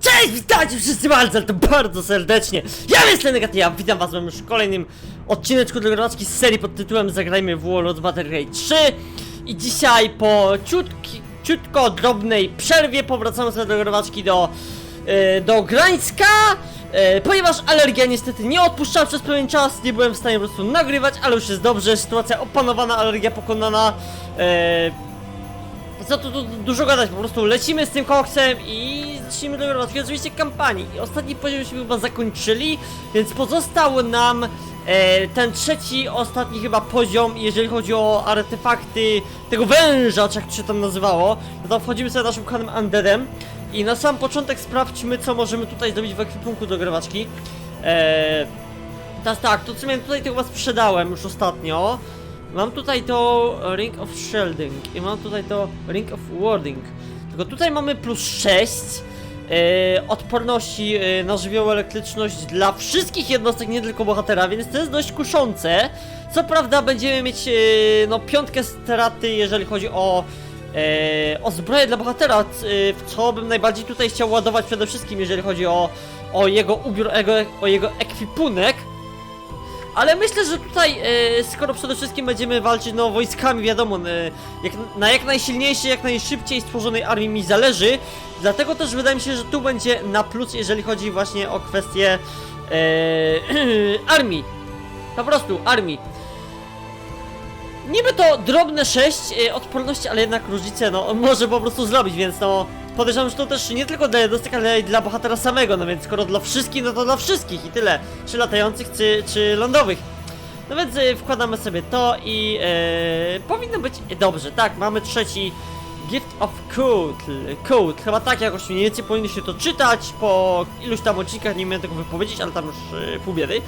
Cześć, witajcie wszyscy bardzo, to bardzo serdecznie. Ja jestem Negatywa, witam was w już kolejnym odcineczku drogowaczki z serii pod tytułem Zagrajmy w World of Grade 3 I dzisiaj po ciutki, ciutko drobnej przerwie powracamy sobie do drogowaczki do, e, do Gdańska e, Ponieważ alergia niestety nie odpuszczała przez pewien czas, nie byłem w stanie po prostu nagrywać, ale już jest dobrze, sytuacja opanowana, alergia pokonana e, co tu, tu dużo gadać, po prostu lecimy z tym koksem i zacznijmy do rozwiązać oczywiście kampanii. I ostatni poziom się chyba zakończyli, więc pozostał nam e, ten trzeci, ostatni chyba poziom, jeżeli chodzi o artefakty tego węża, czy jak to się tam nazywało. No to wchodzimy sobie naszym kochanym Undeadem i na sam początek sprawdźmy, co możemy tutaj zrobić w ekwipunku do grywaczki. E, Teraz tak, to co miałem tutaj, to chyba sprzedałem już ostatnio. Mam tutaj to Ring of Shielding i mam tutaj to Ring of Warding. Tylko tutaj mamy plus 6 e, odporności e, na żywioł elektryczność dla wszystkich jednostek, nie tylko bohatera, więc to jest dość kuszące. Co prawda będziemy mieć e, no piątkę straty, jeżeli chodzi o o zbroję dla bohatera, w co bym najbardziej tutaj chciał ładować przede wszystkim, jeżeli chodzi o, o jego ubiór, o jego ekwipunek. Ale myślę, że tutaj, e, skoro przede wszystkim będziemy walczyć no, wojskami, wiadomo, e, jak, na jak najsilniejszej, jak najszybciej stworzonej armii mi zależy, dlatego też wydaje mi się, że tu będzie na plus, jeżeli chodzi właśnie o kwestię e, armii. Po prostu, armii. Niby to drobne 6 e, odporności, ale jednak różnicę no, może po prostu zrobić, więc no podejrzewam, że to też nie tylko dla jednostek, ale i dla bohatera samego, no więc skoro dla wszystkich, no to dla wszystkich i tyle, czy latających, czy, czy lądowych. No więc e, wkładamy sobie to i e, powinno być dobrze, tak, mamy trzeci Gift of Code, Code, chyba tak jakoś mniej więcej powinno się to czytać, po iluś tam odcinkach nie miałem tego wypowiedzieć, ale tam już e, pół biedy.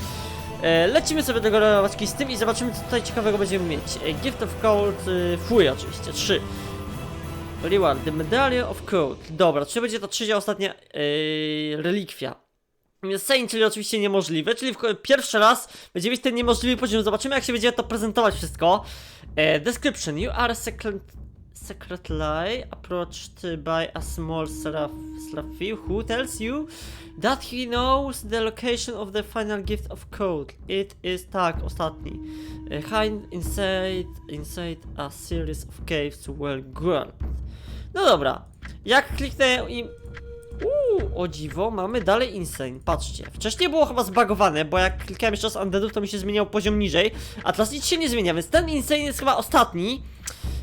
E, Lecimy sobie do gorowaczki z tym i zobaczymy co tutaj ciekawego będziemy mieć. E, Gift of Code, y, fuj oczywiście, 3. Reward, the Medallion of Code. Dobra, czy będzie to trzecia ostatnia yy, relikwia? Saint, czyli oczywiście niemożliwe, czyli pierwszy raz będzie mieć ten niemożliwy poziom. Zobaczymy jak się będzie to prezentować wszystko. E, description. You are secret, secretly approached by a small seraph, seraphim who tells you that he knows the location of the final gift of code. It is tak, ostatni. E, Hide inside, inside a series of caves well guarded. No dobra, jak kliknę i... Uuu, o dziwo, mamy dalej Insane, patrzcie. Wcześniej było chyba zbagowane, bo jak klikałem jeszcze raz Undeadów, to mi się zmieniał poziom niżej, a teraz nic się nie zmienia, więc ten Insane jest chyba ostatni.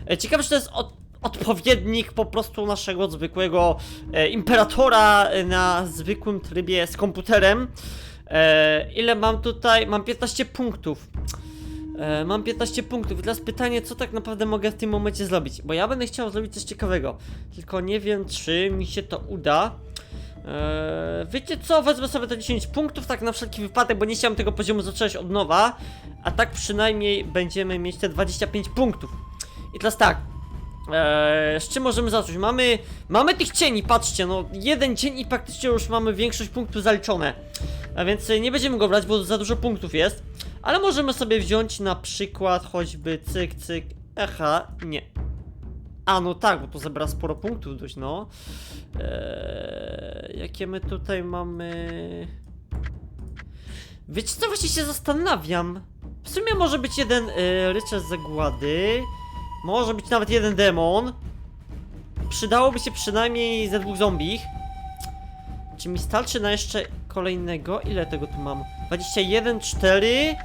E, Ciekawe, czy to jest od, odpowiednik po prostu naszego zwykłego e, Imperatora e, na zwykłym trybie z komputerem. E, ile mam tutaj? Mam 15 punktów. E, mam 15 punktów. Teraz pytanie, co tak naprawdę mogę w tym momencie zrobić? Bo ja będę chciał zrobić coś ciekawego. Tylko nie wiem, czy mi się to uda. E, wiecie co? Wezmę sobie te 10 punktów, tak na wszelki wypadek, bo nie chciałem tego poziomu zaczynać od nowa. A tak przynajmniej będziemy mieć te 25 punktów. I teraz tak. Eee, z czym możemy zacząć? Mamy, mamy tych cieni, patrzcie, no jeden cień i praktycznie już mamy większość punktów zaliczone. A więc e, nie będziemy go brać, bo za dużo punktów jest. Ale możemy sobie wziąć na przykład choćby cyk, cyk. Aha, nie. A, no tak, bo to zebrała sporo punktów dość, no. Eee, jakie my tutaj mamy... Wiecie co, właśnie się zastanawiam. W sumie może być jeden e, rycerz zagłady. Może być nawet jeden demon. Przydałoby się przynajmniej ze dwóch zombich. Czy mi starczy na jeszcze kolejnego? Ile tego tu mam? 21, 4.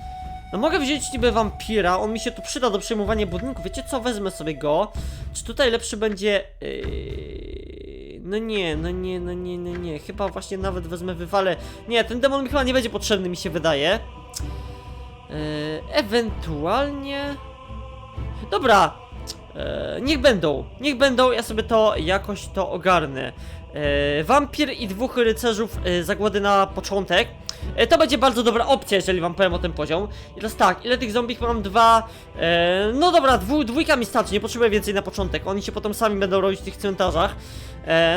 No mogę wziąć niby wampira, on mi się tu przyda do przejmowania budynku. Wiecie co, wezmę sobie go. Czy tutaj lepszy będzie... Yy... No nie, no nie, no nie, no nie. Chyba właśnie nawet wezmę wywalę. Nie, ten demon mi chyba nie będzie potrzebny, mi się wydaje. Yy, ewentualnie... Dobra, e, niech będą, niech będą, ja sobie to jakoś to ogarnę. E, wampir i dwóch rycerzów e, zagłady na początek. E, to będzie bardzo dobra opcja, jeżeli wam powiem o tym poziom. I teraz tak, ile tych zombich mam? Dwa. No dobra, dwu, dwójka mi starczy, nie potrzebuję więcej na początek. Oni się potem sami będą robić w tych cmentarzach.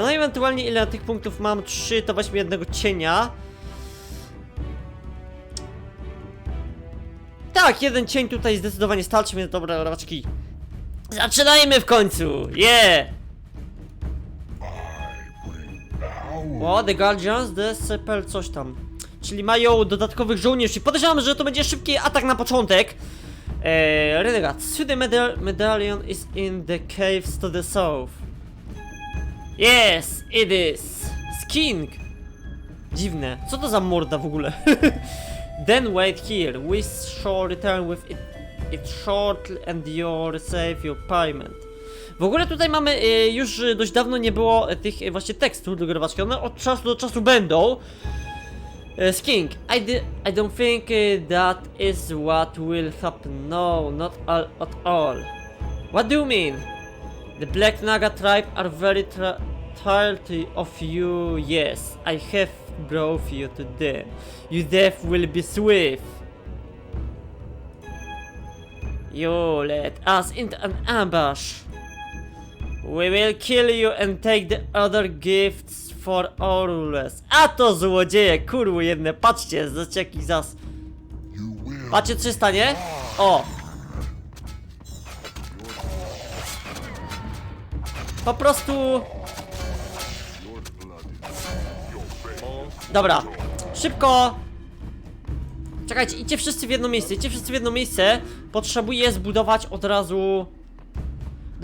No i ewentualnie ile tych punktów mam? Trzy, to weźmy jednego cienia. Tak, jeden cień tutaj zdecydowanie starczy, więc dobra, raczki. Zaczynajmy w końcu! Yeah! O, The Guardians, The Sepel, coś tam. Czyli mają dodatkowych żołnierzy. Podejrzewam, że to będzie szybki atak na początek. Eee, Renegade, see the medal medallion is in the caves to the south. Yes, it is. Sking. Dziwne. Co to za morda w ogóle? Then wait here. We shall return with it, it shortly and your save your payment. W ogóle tutaj mamy, e, już e, dość dawno nie było e, tych właśnie tekstów do grywaczki, one od czasu do czasu będą. Skink, I, I don't think that is what will happen, no, not all, at all. What do you mean? The Black Naga tribe are very tired of you, yes, I have brought you to them. Your death will be swift. You led us into an ambush. We will kill you and take the other gifts for Orulus. A to złodzieje, kurwy jedne, patrzcie, zobaczcie jaki zas. Patrzcie co się stanie? O! Po prostu... Dobra, szybko! Czekajcie, idźcie wszyscy w jedno miejsce, idźcie wszyscy w jedno miejsce. Potrzebuję zbudować od razu...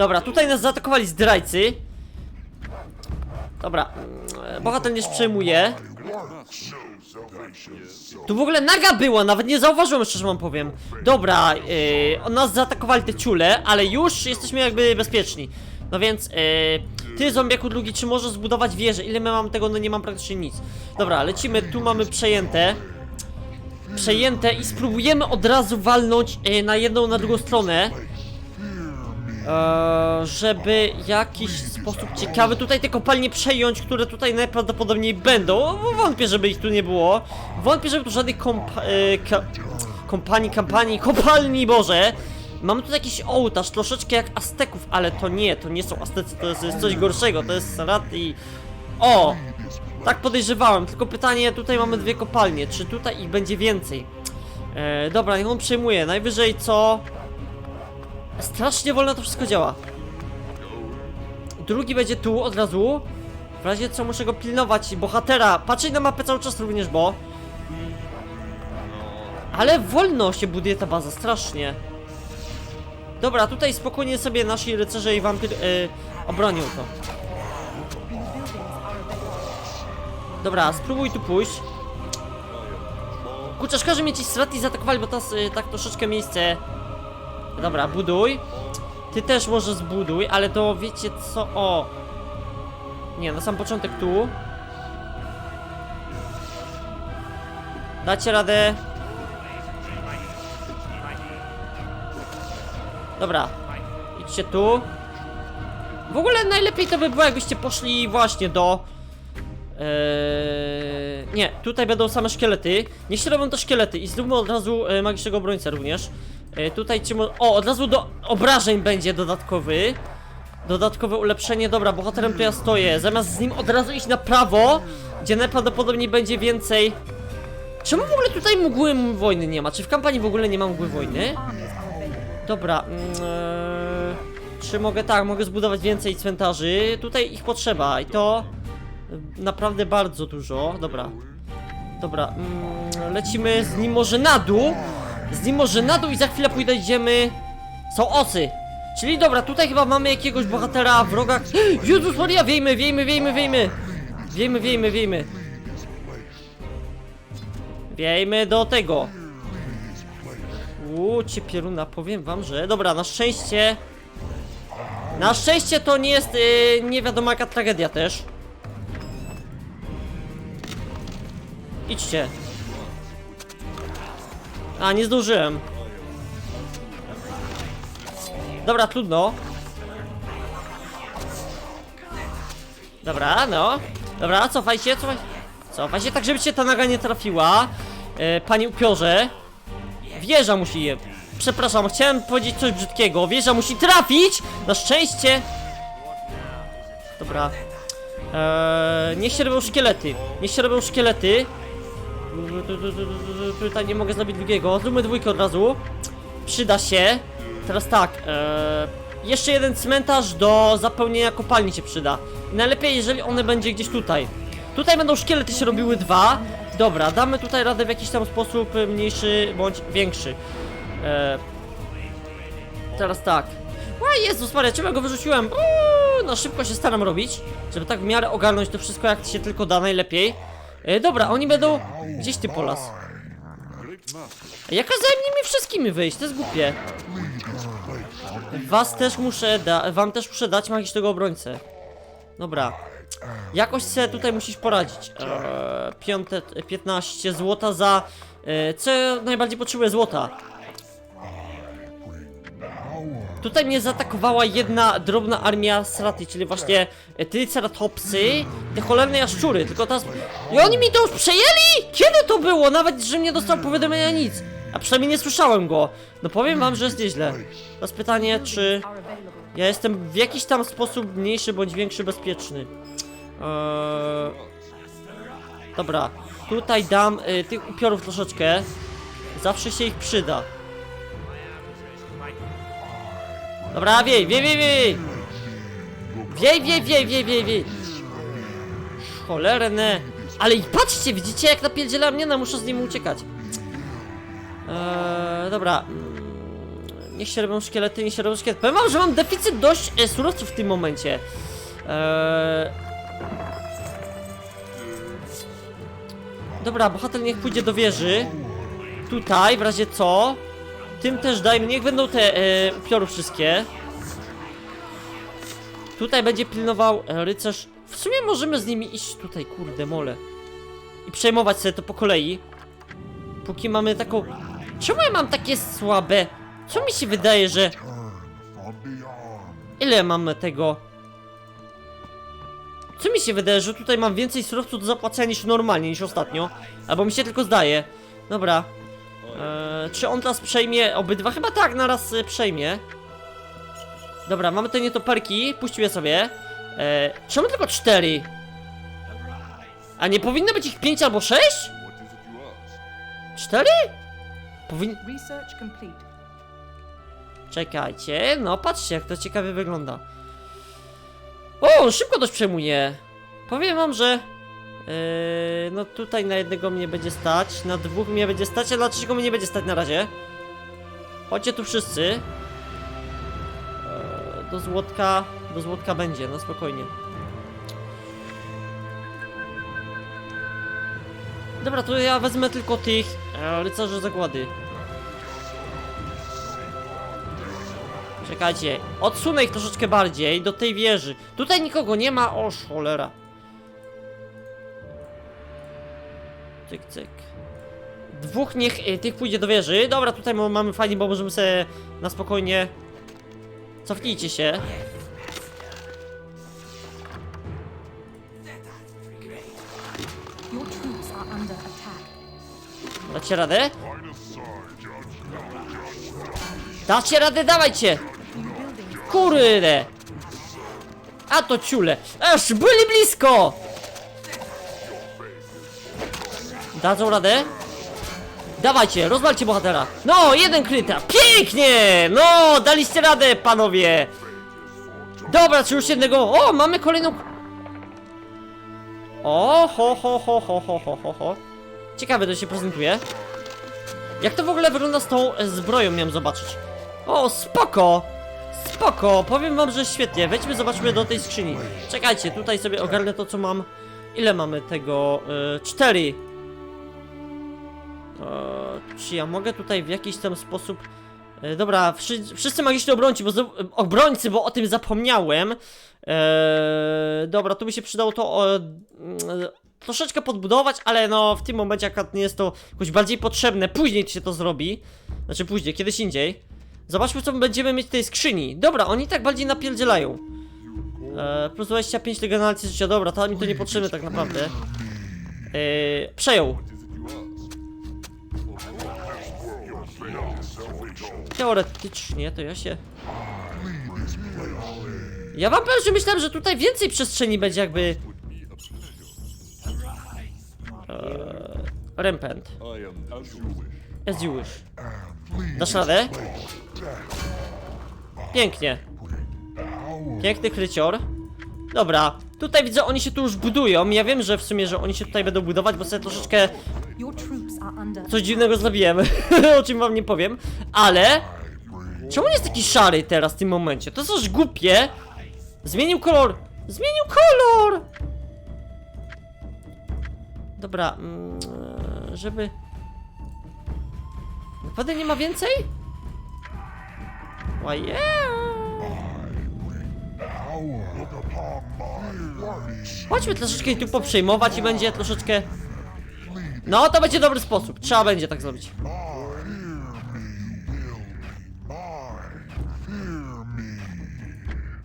Dobra, tutaj nas zaatakowali zdrajcy. Dobra, mm, bohater nie przejmuje. Tu w ogóle naga była, nawet nie zauważyłem, szczerze wam powiem. Dobra, yy, nas zaatakowali te ciule, ale już jesteśmy jakby bezpieczni. No więc, yy, ty zombiaku drugi, czy możesz zbudować wieżę? Ile my mamy tego? No nie mam praktycznie nic. Dobra, lecimy, tu mamy przejęte. Przejęte i spróbujemy od razu walnąć yy, na jedną, na drugą stronę. Eee, żeby jakiś sposób ciekawy tutaj te kopalnie przejąć, które tutaj najprawdopodobniej będą. Wątpię, żeby ich tu nie było. Wątpię, żeby tu żadnych komp e, kompanii, kampanii, kopalni, Boże. Mamy tu jakiś ołtarz, troszeczkę jak Azteków, ale to nie, to nie są Aztecy, to jest, jest coś gorszego, to jest Sarat i... O! Tak podejrzewałem, tylko pytanie, tutaj mamy dwie kopalnie, czy tutaj ich będzie więcej? E, dobra, niech on przejmuje, najwyżej co... Strasznie wolno to wszystko działa. Drugi będzie tu od razu. W razie co muszę go pilnować bohatera. Patrzeć na mapę cały czas również, bo. Ale wolno się buduje ta baza, strasznie. Dobra, tutaj spokojnie sobie nasi rycerze i wampir yy, obronią to. Dobra, spróbuj tu pójść. Kurczę, szkoda, że mnie ci strati zaatakowali, bo teraz yy, tak troszeczkę miejsce Dobra, buduj. Ty też może zbuduj, ale to wiecie co? O! Nie, na sam początek tu. Dacie radę. Dobra. Idźcie tu. W ogóle najlepiej to by było, jakbyście poszli właśnie do... Eee, nie, tutaj będą same szkielety. Niech się robią to szkielety i zróbmy od razu e, magicznego obrońcę również. E, tutaj ci mo- O, od razu do obrażeń będzie dodatkowy. Dodatkowe ulepszenie. Dobra, bohaterem tu ja stoję. Zamiast z nim od razu iść na prawo, gdzie najprawdopodobniej będzie więcej. Czemu w ogóle tutaj mgły wojny nie ma? Czy w kampanii w ogóle nie ma mgły wojny? Dobra, mm, eee, czy mogę tak, mogę zbudować więcej cmentarzy? Tutaj ich potrzeba i to e, naprawdę bardzo dużo. Dobra. Dobra, mm, lecimy z nim może na dół. Z nim może na dół i za chwilę pójdziemy. Są osy. Czyli dobra, tutaj chyba mamy jakiegoś bohatera wroga. Jezus Maria, wiejmy, wiejmy, wiejmy, wiejmy. Wiejmy, wiejmy, wiejmy. Wiejmy do tego. Uuu, pieruna, powiem wam, że... Dobra, na szczęście... Na szczęście to nie jest yy, nie wiadomo jaka tragedia też. Idźcie. A, nie zdążyłem. Dobra, trudno. Dobra, no. Dobra, cofaj się, cofaj. Cofaj się, tak żeby cię ta naga nie trafiła. E, panie upiorze. Wieża musi je. Przepraszam, chciałem powiedzieć coś brzydkiego. Wieża musi trafić! Na szczęście. Dobra. Eee, niech się robią szkielety. Niech się robią szkielety. Tutaj nie mogę zrobić drugiego. Zróbmy dwójkę od razu. Przyda się. Teraz tak. Eee, jeszcze jeden cmentarz do zapełnienia kopalni się przyda. I najlepiej, jeżeli one będzie gdzieś tutaj. Tutaj będą szkielety się robiły dwa. Dobra, damy tutaj radę w jakiś tam sposób mniejszy bądź większy. E, teraz tak. O Jezus Maria, czemu go wyrzuciłem? Uuu, no szybko się staram robić, żeby tak w miarę ogarnąć to wszystko jak się tylko da najlepiej. E, dobra, oni będą... Gdzieś ty polas. Ja kazałem nimi wszystkimi wyjść, to jest głupie. Was też muszę da wam też muszę dać magicznego obrońcę. Dobra. Jakoś se tutaj musisz poradzić. Eee, piąte, 15 złota za... E, co najbardziej potrzebuję złota? Tutaj mnie zaatakowała jedna drobna armia Sraty, czyli właśnie e, Triceratopsy, te cholerne jaszczury, tylko teraz... I oni mi to już przejęli? Kiedy to było? Nawet, że nie dostał powiadomienia nic. A przynajmniej nie słyszałem go. No powiem wam, że jest nieźle. Teraz pytanie, czy ja jestem w jakiś tam sposób mniejszy bądź większy bezpieczny. Eee... Dobra, tutaj dam y, tych upiorów troszeczkę. Zawsze się ich przyda. Dobra, wiej, wiej, wiej, wiej! Wiej, wiej, wiej, wiej, wiej, wiej! Cholerne! Ale i patrzcie, widzicie jak napierdziela mnie? No muszę z nim uciekać. Eee, dobra. Mm, Niech się robią szkielety, niech się robią szkielety. Powiem wam, że mam deficyt dość e, surowców w tym momencie. Eee... Dobra, bohater niech pójdzie do wieży. Tutaj, w razie co. Tym też dajmy, niech będą te e, wszystkie. Tutaj będzie pilnował e, rycerz. W sumie możemy z nimi iść tutaj, kurde mole. I przejmować sobie to po kolei. Póki mamy taką... Czemu ja mam takie słabe? Co mi się wydaje, że... Ile mamy tego? Co mi się wydaje, że tutaj mam więcej surowców do zapłacenia niż normalnie, niż ostatnio? Albo mi się tylko zdaje. Dobra. Eee, czy on teraz przejmie obydwa? Chyba tak, naraz y, przejmie. Dobra, mamy te nietoperki, puścił je sobie. Eee, czemu tylko cztery? A nie powinno być ich pięć albo sześć? Cztery? Powin... Research complete. Czekajcie, no patrzcie jak to ciekawie wygląda. O, szybko dość przejmuje. Powiem wam, że... Yy, no tutaj na jednego mnie będzie stać, na dwóch mnie będzie stać, a na trzeciego mnie nie będzie stać na razie. Chodźcie tu wszyscy. Yy, do złotka, do złotka będzie, no spokojnie. Dobra, to ja wezmę tylko tych e, rycerzy zagłady. Czekajcie, odsunę ich troszeczkę bardziej do tej wieży. Tutaj nikogo nie ma, o cholera. Cyk, cyk. Dwóch niech y, tych pójdzie do wieży. Dobra, tutaj ma- mamy fajnie, bo możemy sobie na spokojnie... Cofnijcie się. Dacie radę? Dacie radę, dawajcie! Kurde! A to ciule! Aż byli blisko! Dadzą radę? Dawajcie, rozwalcie bohatera! No, jeden kryta! Pięknie! No, daliście radę, panowie! Dobra, czy już jednego... O, mamy kolejną... O, ho, ho, ho, ho, ho, ho, ho, ho. Ciekawe to się prezentuje. Jak to w ogóle wygląda z tą e, zbroją, miałem zobaczyć. O, spoko! Spoko, powiem wam, że świetnie. Wejdźmy, zobaczmy do tej skrzyni. Czekajcie, tutaj sobie ogarnę to, co mam. Ile mamy tego? E, cztery. Czy ja mogę tutaj w jakiś tam sposób... E, dobra, wszy, wszyscy magiczni obrońcy, bo, obrońcy, bo o tym zapomniałem. E, dobra, tu by się przydało to... E, troszeczkę podbudować, ale no w tym momencie akurat nie jest to jakoś bardziej potrzebne. Później się to zrobi. Znaczy później, kiedyś indziej. Zobaczmy co będziemy mieć w tej skrzyni. Dobra, oni tak bardziej napierdzielają. E, plus 25 legionalcji życia, dobra, to mi to niepotrzebne tak naprawdę. E, przejął. Teoretycznie to ja się... Ja wam powiem, że myślałem, że tutaj więcej przestrzeni będzie jakby... Eee, wish. As you wish. Dasz radę? Pięknie. Piękny krycior. Dobra, Tutaj widzę, oni się tu już budują. Ja wiem, że w sumie, że oni się tutaj będą budować, bo sobie troszeczkę Coś dziwnego zrobiłem, o czym wam nie powiem, ale... Czemu jest taki szary teraz w tym momencie? To jest aż głupie. Zmienił kolor. Zmienił kolor! Dobra, mm, żeby... Naprawdę nie ma więcej? Why yeah. Chodźmy troszeczkę tu poprzejmować i będzie troszeczkę... No, to będzie dobry sposób. Trzeba będzie tak zrobić.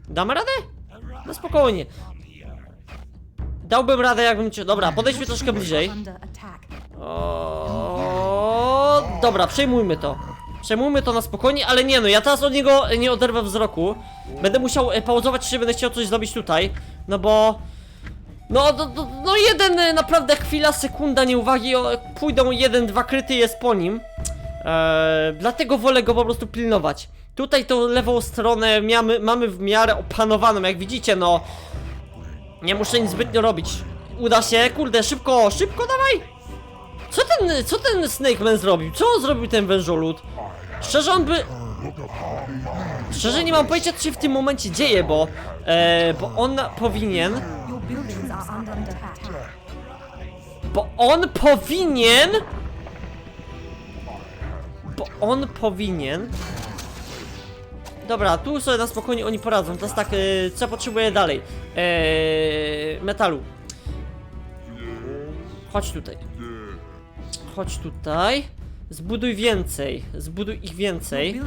Damy radę? No spokojnie. Dałbym radę jakbym cię... Dobra, podejdźmy troszkę bliżej. O, dobra, przejmujmy to. Przejmujmy to na spokojnie, ale nie no, ja teraz od niego nie oderwę wzroku. Będę musiał e, pauzować, czy będę chciał coś zrobić tutaj. No bo... No, no, no, no jeden e, naprawdę chwila, sekunda nieuwagi, o, pójdą jeden, dwa kryty jest po nim. Eee, dlatego wolę go po prostu pilnować. Tutaj tą lewą stronę mamy, mamy w miarę opanowaną, jak widzicie, no. Nie muszę nic zbytnio robić. Uda się, kurde, szybko, szybko, dawaj! Co ten, co ten Snake Man zrobił? Co on zrobił ten wężolud? Szczerze on by... Szczerze nie mam pojęcia co się w tym momencie dzieje, bo... E, bo on powinien... Your buildings are under attack. Bo on powinien... Bo on powinien... Dobra, tu sobie na spokojnie oni poradzą. Teraz tak, e, co potrzebuję dalej? E, metalu. Chodź tutaj. Chodź tutaj. Zbuduj więcej. Zbuduj ich więcej.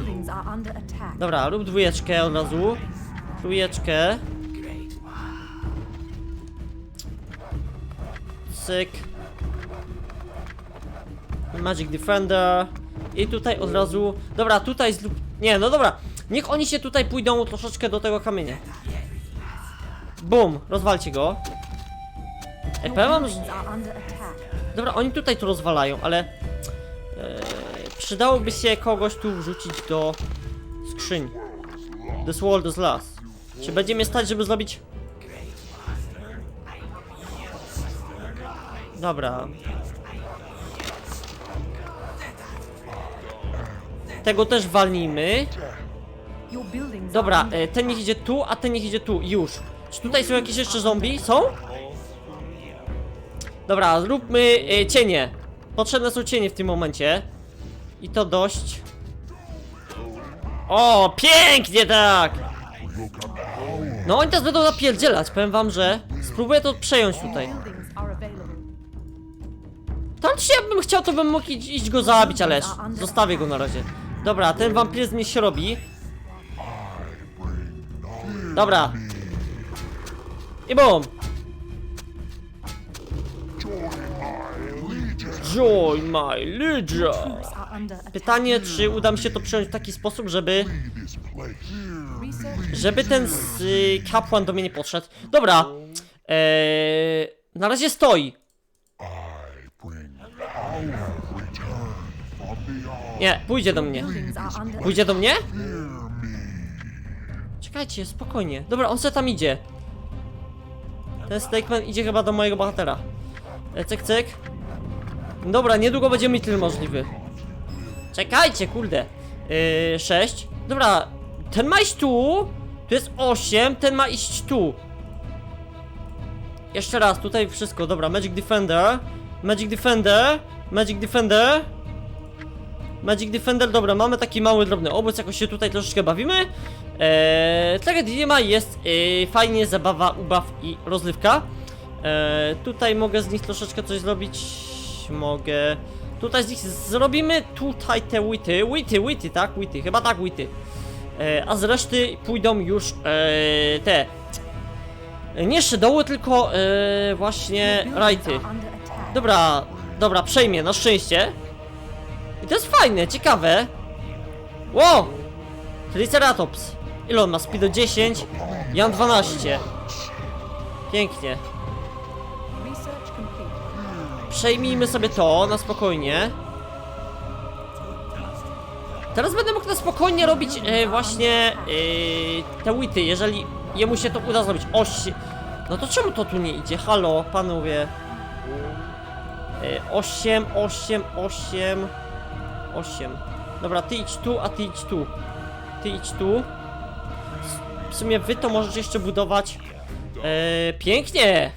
Dobra, rób dwójeczkę od razu. Trójeczkę. Magic Defender. I tutaj od razu... Dobra, tutaj zrób... Nie, no dobra. Niech oni się tutaj pójdą troszeczkę do tego kamienia. Bum, rozwalcie go. Ej, powiem że... Dobra, oni tutaj to rozwalają, ale e, przydałoby się kogoś tu wrzucić do skrzyń. This world is last. Czy będzie mnie stać, żeby zrobić? Dobra. Tego też walnijmy. Dobra, e, ten niech idzie tu, a ten niech idzie tu. Już. Czy tutaj są jakieś jeszcze zombie? Są? Dobra, zróbmy e, cienie. Potrzebne są cienie w tym momencie. I to dość. O, pięknie tak! No oni teraz będą napierdzielać, powiem wam, że spróbuję to przejąć tutaj. Teoretycznie jakbym chciał, to bym mógł iść, iść go zabić, ale zostawię go na razie. Dobra, ten wampiryzm niech się robi. Dobra. I bum. Join my legion. Pytanie, czy uda mi się to przejąć w taki sposób, żeby... Żeby ten z, y, kapłan do mnie nie podszedł. Dobra. Eee, na razie stoi. Nie, pójdzie do mnie. Pójdzie do mnie? Czekajcie, spokojnie. Dobra, on se tam idzie. Ten Snakeman idzie chyba do mojego bohatera. E, Cyk, cyk. Dobra, niedługo będzie mi tyle możliwy. Czekajcie, kurde. Yy, 6. Dobra, ten ma iść tu. Tu jest 8, ten ma iść tu. Jeszcze raz, tutaj wszystko. Dobra, Magic Defender. Magic Defender. Magic Defender. Magic Defender, dobra, mamy taki mały, drobny obóz, jakoś się tutaj troszeczkę bawimy. Eee, tragedii nie ma, jest eee, fajnie, zabawa, ubaw i rozrywka. Eee, tutaj mogę z nich troszeczkę coś zrobić. Mogę. Tutaj z nich zrobimy tutaj te wity. Wity, wity, tak? Wity, chyba tak, wity. Eee, a z reszty pójdą już eee, te. Nie szydoły, tylko eee, właśnie rajty. Dobra, dobra, przejmie, na szczęście. I to jest fajne, ciekawe. Wow! Triceratops. Ile on ma? Speedo 10? Ja mam 12. Pięknie. Przejmijmy sobie to na spokojnie. Teraz będę mógł na spokojnie robić e, właśnie e, te wity, jeżeli jemu się to uda zrobić. Oś. No to czemu to tu nie idzie? Halo, panowie. 8, 8, 8, 8. Dobra, ty idź tu, a ty idź tu. Ty idź tu. W sumie wy to możecie jeszcze budować. E, pięknie!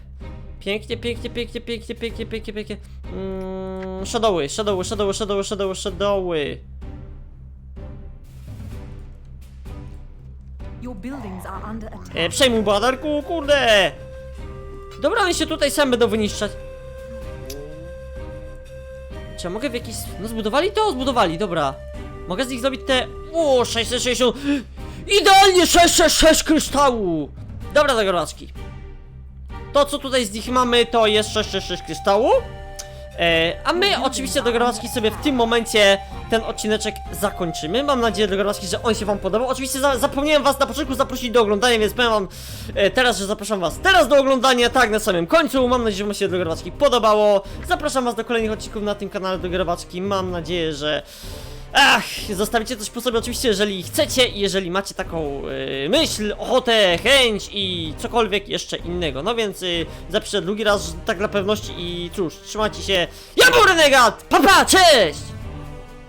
Pięknie, pięknie, pięknie, pięknie, pięknie, pięknie, pięknie. Mm, shadowy, shadowy, shadowy, shadowy, shadowy, shadowy. E, przejmuj badarku, kurde! Dobra, oni się tutaj sam będą wyniszczać. Czy ja mogę w jakiś... No zbudowali to? Zbudowali, dobra. Mogę z nich zrobić te... O, 660... Idealnie 666 kryształu! Dobra, zagrodzki. To, co tutaj z nich mamy, to jest 666 kryształu. E, a my oczywiście do sobie w tym momencie ten odcineczek zakończymy. Mam nadzieję do Gromadzki, że on się wam podobał. Oczywiście za, zapomniałem was na początku zaprosić do oglądania, więc powiem wam e, teraz, że zapraszam was teraz do oglądania, tak na samym końcu. Mam nadzieję, że wam się do Gromadzki podobało. Zapraszam was do kolejnych odcinków na tym kanale do Gromadzki. Mam nadzieję, że Ach, zostawicie coś po sobie oczywiście, jeżeli chcecie i jeżeli macie taką y, myśl, ochotę, chęć i cokolwiek jeszcze innego. No więc y, zapiszę drugi raz, tak dla pewności i cóż, trzymajcie się. Ja był Renegat! Pa, pa, cześć!